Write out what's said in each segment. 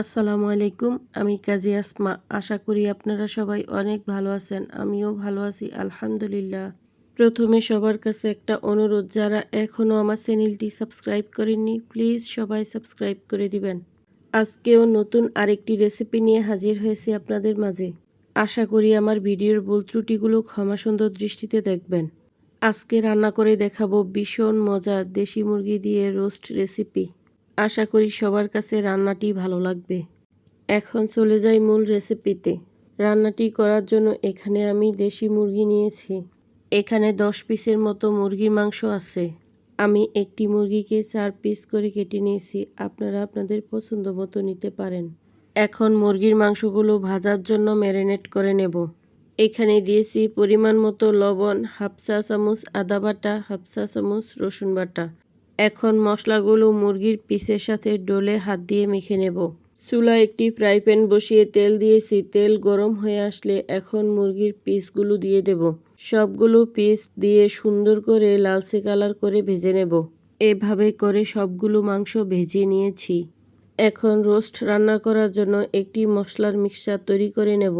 আসসালামু আলাইকুম, আমি কাজী আসমা। আশা করি আপনারা সবাই অনেক ভালো আছেন, আমিও ভালো আছি, আলহামদুলিল্লাহ। প্রথমে সবার কাছে একটা অনুরোধ, যারা এখনও আমার চ্যানেলটি সাবস্ক্রাইব করেননি, প্লিজ সবাই সাবস্ক্রাইব করে দিবেন। আজকেও নতুন আরেকটি রেসিপি নিয়ে হাজির হয়েছি আপনাদের মাঝে। আশা করি আমার ভিডিওর ভুল ত্রুটিগুলো ক্ষমা সুন্দর দৃষ্টিতে দেখবেন। আজকে রান্না করে দেখাবো ভীষণ মজার দেশি মুরগি দিয়ে রোস্ট রেসিপি। আশা করি সবার কাছে রান্নাটি ভালো লাগবে। এখন চলে যাই মূল রেসিপিতে। রান্নাটি করার জন্য এখানে আমি দেশি মুরগি নিয়েছি। এখানে দশ পিসের মতো মুরগির মাংস আছে। আমি একটি মুরগিকে চার পিস করে কেটে নিয়েছি। আপনারা আপনাদের পছন্দ মতো নিতে পারেন। এখন মুরগির মাংসগুলো ভাজার জন্য ম্যারিনেট করে নেব। এখানে দিয়েছি পরিমাণ মতো লবণ, হাফ চা চামচ আদা বাটা, হাফ চা চামচ রসুন বাটা। এখন মশলাগুলো মুরগির পিসের সাথে ডলে হাত দিয়ে মেখে নেব। চুলা একটি ফ্রাই প্যান বসিয়ে তেল দিয়েছি। তেল গরম হয়ে আসলে এখন মুরগির পিসগুলো দিয়ে দেব। সবগুলো পিস দিয়ে সুন্দর করে লালচে কালার করে ভেজে নেব। এভাবে করে সবগুলো মাংস ভেজে নিয়েছি। এখন রোস্ট রান্না করার জন্য একটি মশলার মিক্সচার তৈরি করে নেব।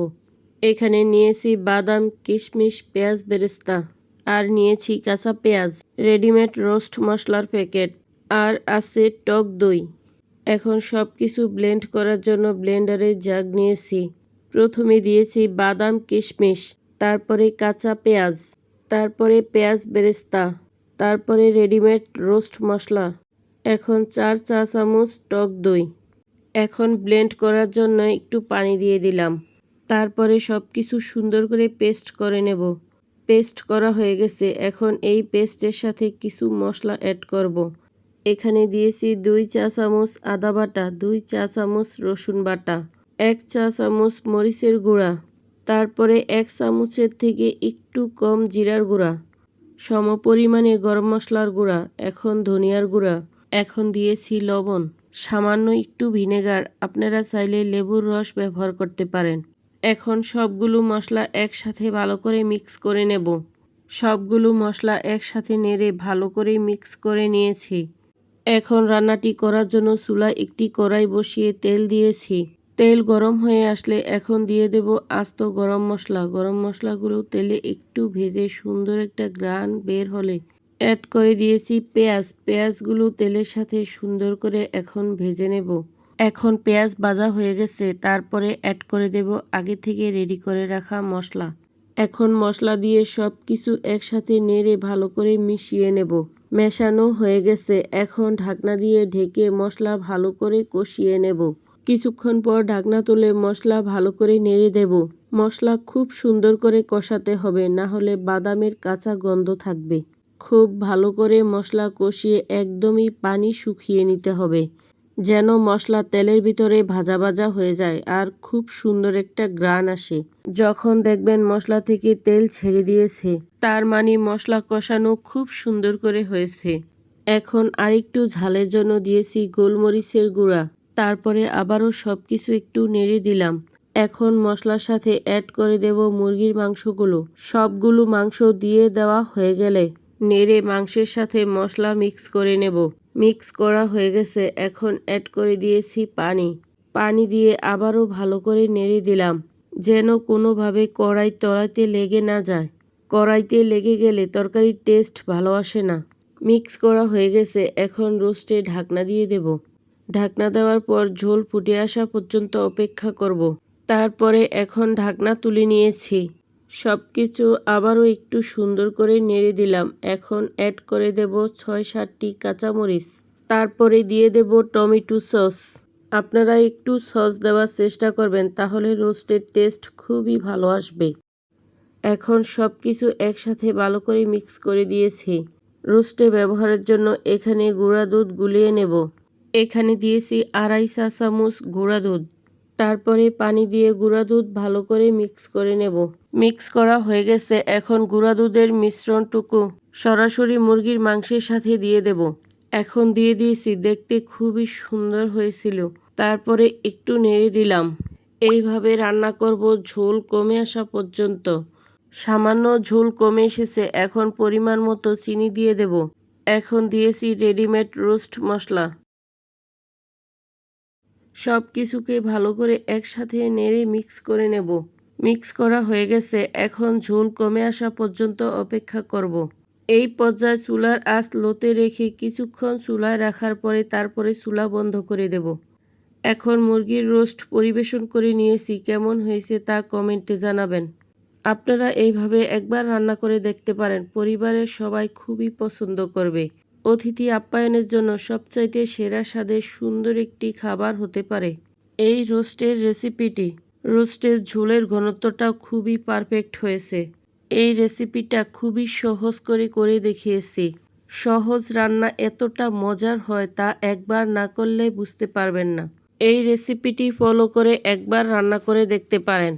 এখানে নিয়েছি বাদাম, কিশমিশ, পেঁয়াজ, বেরেস্তা। আর নিয়েছি কাঁচা পেঁয়াজ রেডিমেড রোস্ট মশলার প্যাকেট আর আছে টক দই। এখন সব কিছু ব্লেন্ড করার জন্য ব্লেন্ডারে জাগ নিয়েছি। প্রথমে দিয়েছি বাদাম কিশমিশ, তারপরে কাঁচা পেঁয়াজ, তারপরে পেঁয়াজ বেরেস্তা, তারপরে রেডিমেড রোস্ট মশলা। এখন চার চা চামচ টক দই। এখন ব্লেন্ড করার জন্য একটু পানি দিয়ে দিলাম। তারপরে সব কিছু সুন্দর করে পেস্ট করে নেব। পেস্ট করা হয়ে গেছে। এখন এই পেস্টের সাথে কিছু মশলা অ্যাড করব। এখানে দিয়েছি দুই চা চামচ আদা বাটা, দুই চা চামচ রসুন বাটা, এক চা চামচ মরিচের গুঁড়া, তারপরে এক চামচের থেকে একটু কম জিরার গুঁড়া সম পরিমাণে গরম মশলার গুঁড়া, এখন ধনিয়ার গুঁড়া। এখন দিয়েছি লবণ, সামান্য একটু ভিনেগার। আপনারা চাইলে লেবুর রস ব্যবহার করতে পারেন। এখন সবগুলো মশলা একসাথে ভালো করে মিক্স করে নেব। সবগুলো মশলা একসাথে নেড়ে ভালো করে মিক্স করে নিয়েছি। এখন রান্নাটি করার জন্য চুলা একটি কড়াই বসিয়ে তেল দিয়েছি। তেল গরম হয়ে আসলে এখন দিয়ে দেব আস্ত গরম মশলা। গরম মশলাগুলো তেলে একটু ভেজে সুন্দর একটা গ্রান বের হলে অ্যাড করে দিয়েছি পেঁয়াজ। পেঁয়াজগুলো তেলের সাথে সুন্দর করে এখন ভেজে নেব। এখন পেঁয়াজ ভাজা হয়ে গেছে, তারপরে অ্যাড করে দেব আগে থেকে রেডি করে রাখা মশলা। এখন মশলা দিয়ে সব কিছু একসাথে নেড়ে ভালো করে মিশিয়ে নেব। মেশানো হয়ে গেছে, এখন ঢাকনা দিয়ে ঢেকে মশলা ভালো করে কষিয়ে নেব। কিছুক্ষণ পর ঢাকনা তুলে মশলা ভালো করে নেড়ে দেব। মশলা খুব সুন্দর করে কষাতে হবে, না হলে বাদামের কাঁচা গন্ধ থাকবে। খুব ভালো করে মশলা কষিয়ে একদমই পানি শুকিয়ে নিতে হবে। যেন মশলা তেলের ভিতরে ভাজা ভাজা হয়ে যায় আর খুব সুন্দর একটা গ্রান আসে। যখন দেখবেন মশলা থেকে তেল ছেড়ে দিয়েছে, তার মানে মশলা কষানো খুব সুন্দর করে হয়েছে। এখন আরেকটু ঝালের জন্য দিয়েছি গোলমরিচের গুঁড়া। তারপরে আবারও সব কিছু একটু নেড়ে দিলাম। এখন মশলার সাথে অ্যাড করে দেব মুরগির মাংসগুলো। সবগুলো মাংস দিয়ে দেওয়া হয়ে গেলে নেড়ে মাংসের সাথে মশলা মিক্স করে নেব। মিক্স করা হয়ে গেছে। এখন অ্যাড করে দিয়েছি পানি। পানি দিয়ে আবারও ভালো করে নেড়ে দিলাম, যেন কোনোভাবে কড়াই তলাইতে লেগে না যায়। কড়াইতে লেগে গেলে তরকারির টেস্ট ভালো আসে না। মিক্স করা হয়ে গেছে। এখন রোস্টে ঢাকনা দিয়ে দেব। ঢাকনা দেওয়ার পর ঝোল ফুটে আসা পর্যন্ত অপেক্ষা করব। তারপরে এখন ঢাকনা তুলে নিয়েছি। সব কিছু আবারও একটু সুন্দর করে নেড়ে দিলাম। এখন অ্যাড করে দেব ছয় সাতটি কাঁচামরিচ। তারপরে দিয়ে দেব টমেটো সস। আপনারা একটু সস দেওয়ার চেষ্টা করবেন, তাহলে রোস্টের টেস্ট খুবই ভালো আসবে। এখন সব কিছু একসাথে ভালো করে মিক্স করে দিয়েছি। রোস্টে ব্যবহারের জন্য এখানে গুঁড়া দুধ গুলিয়ে নেব। এখানে দিয়েছি আড়াই চা চামচ গুঁড়া দুধ। তারপরে পানি দিয়ে গুঁড়া দুধ ভালো করে মিক্স করে নেব। মিক্স করা হয়ে গেছে এখন গুঁড়া দুধের মিশ্রণটুকু। সরাসরি মুরগির মাংসের সাথে দিয়ে দেব। এখন দিয়ে দিয়েছি দেখতে খুবই সুন্দর হয়েছিল। তারপরে একটু নেড়ে দিলাম। এইভাবে রান্না করব ঝোল কমে আসা পর্যন্ত। সামান্য ঝোল কমে এসেছে, এখন পরিমাণ মতো চিনি দিয়ে দেব। এখন দিয়েছি রেডিমেড রোস্ট মশলা। সব কিছুকে ভালো করে একসাথে নেড়ে মিক্স করে নেব। মিক্স করা হয়ে গেছে, এখন ঝোল কমে আসা পর্যন্ত অপেক্ষা করব। এই পর্যায়ে চুলার আঁচ লোতে রেখে কিছুক্ষণ চুলায় রাখার পরে তারপরে চুলা বন্ধ করে দেব। এখন মুরগির রোস্ট পরিবেশন করে নিয়েছি, কেমন হয়েছে তা কমেন্টে জানাবেন। আপনারা এইভাবে একবার রান্না করে দেখতে পারেন, পরিবারের সবাই খুবই পছন্দ করবে। অতিথি আপ্যায়নের জন্য সবচাইতে সেরা স্বাদের সুন্দর একটি খাবার হতে পারে। এই রোস্টের রেসিপিটি, রোস্টের ঝোলের ঘনত্বটা খুবই পারফেক্ট হয়েছে। এই রেসিপিটা খুবই সহজ করে করে দেখিয়েছি। সহজ রান্না এতটা মজার হয় তা একবার না করলে বুঝতে পারবেন না। এই রেসিপিটি ফলো করে একবার রান্না করে দেখতে পারেন।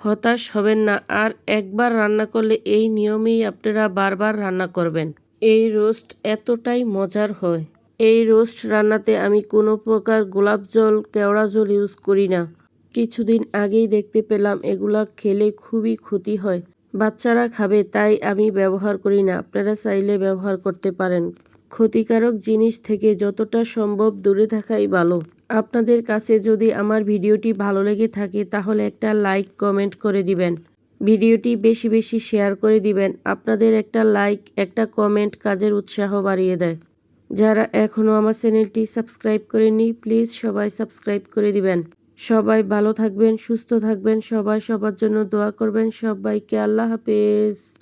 হতাশ হবেন না, আর একবার রান্না করলে এই নিয়মেই আপনারা বারবার রান্না করবেন। এই রোস্ট এতটাই মজার হয়। এই রোস্ট রান্নাতে আমি কোনো প্রকার গোলাপ জল, কেওড়া জল ইউজ করি না। কিছুদিন আগেই দেখতে পেলাম এগুলা খেলে খুবই ক্ষতি হয়। বাচ্চারা খাবে, তাই আমি ব্যবহার করি না। আপনারা চাইলে ব্যবহার করতে পারেন। ক্ষতিকারক জিনিস থেকে যতটা সম্ভব দূরে থাকাই ভালো। আপনাদের কাছে যদি আমার ভিডিওটি ভালো লেগে থাকে, তাহলে একটা লাইক, কমেন্ট করে দিবেন। ভিডিওটি বেশি বেশি শেয়ার করে দিবেন। আপনাদের একটা লাইক, একটা কমেন্ট কাজের উৎসাহ বাড়িয়ে দেয়। যারা এখনও আমার চ্যানেলটি সাবস্ক্রাইব করেননি, প্লিজ সবাই সাবস্ক্রাইব করে দিবেন। সবাই ভালো থাকবেন, সুস্থ থাকবেন, সবাই সবার জন্য দোয়া করবেন। সবাইকে আল্লাহ হাফেজ।